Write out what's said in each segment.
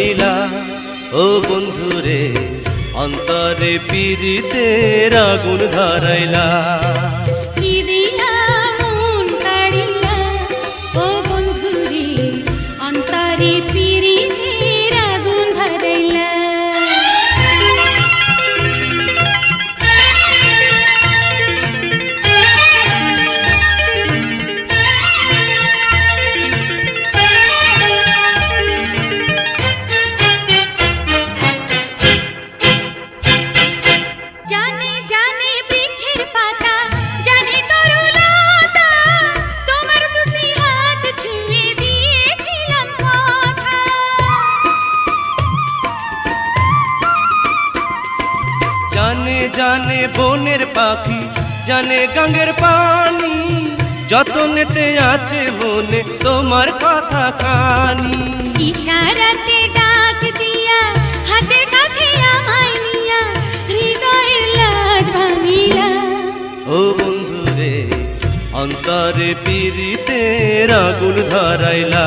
লীলা ও বন্ধুরে অন্তরে পীড়িতের আগুন ধরাইলা। জানে বনের পাখি জানে গাঙ্গের পানি। যতনেতে আছে মনে তোমার কথা কানি। ইশারাতে ডাক দিয়া হাতের কাছে আমায় নিয়া হৃদয়ের লাজ ভাঙিলা। ও বন্ধুরে অন্তরে পীড়িতের আগুন ধরাইলা।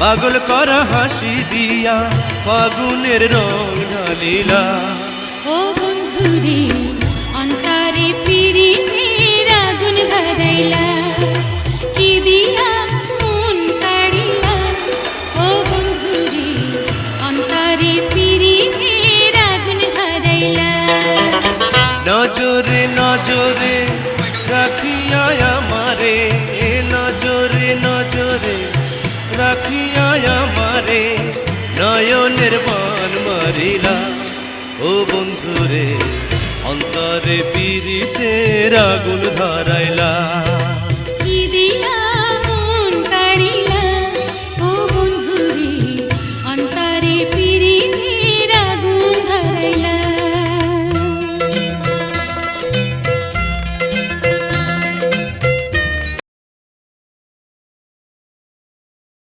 পাগল করা হাসি দিয়া ফাগুনের রং ঢালিলা ও বন্ধুরে অন্তরে পিরিতের আগুন ধরাইলা। কি দিয়া মন কাড়িলা? ও বন্ধুরে অন্তরে পিরিতের আগুন ধরাইলা। নজরে নজরে রাখিয়া আমারে নজরে নজরে রাখিয়া আমারে নয়নের বান মারিলা। ও বন্ধুরে অন্তরে পিড়িতে আগুন ধরাইলা।